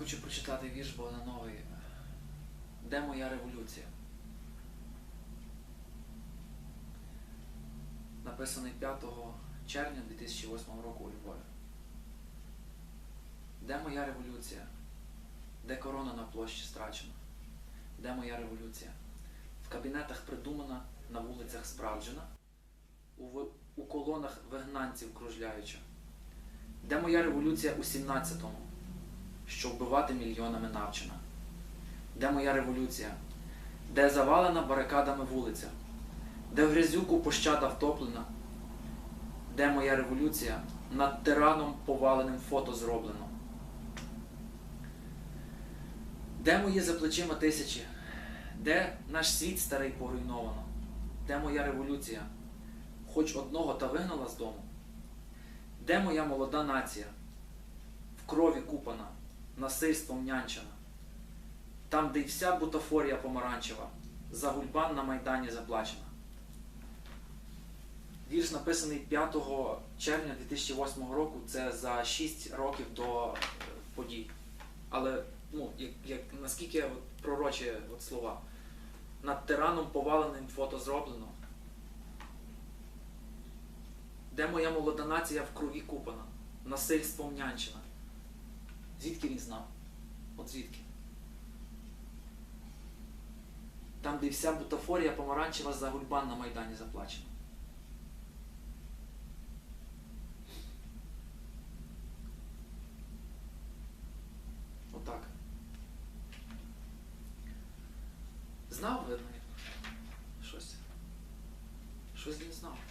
Хочу прочитати вірш Богданової. Де моя революція? Написаний 5 червня 2008 року у Львові. Де моя революція? Де корона на площі страчена? Де моя революція? В кабінетах придумана, на вулицях справджена, у, ви- у колонах вигнанців кружляюча. Де моя революція у 17-му, що вбивати мільйонами навчена? Де моя революція? Де завалена барикадами вулиця? Де в грязюку пощада втоплена? Де моя революція? Над тираном поваленим фото зроблено. Де мої за плечима тисячі? Де наш світ старий поруйновано? Де моя революція? Хоч одного та вигнала з дому? Де моя молода нація? В крові купана, насильством нянчена. Там, де й вся бутафорія помаранчева, за гульбан на Майдані заплачена. Вірш написаний 5 червня 2008 року, це за 6 років до е, подій. Але ну, як, як, наскільки от, пророчі от слова. Над тираном поваленим фото зроблено. Де моя молода нація в крові купана, насильством нянчена. Звідки він знав? От звідки? Там, де вся бутафорія помаранчева за гульбан на Майдані заплачена. Отак. Знав, видно, щось. Щось він знав.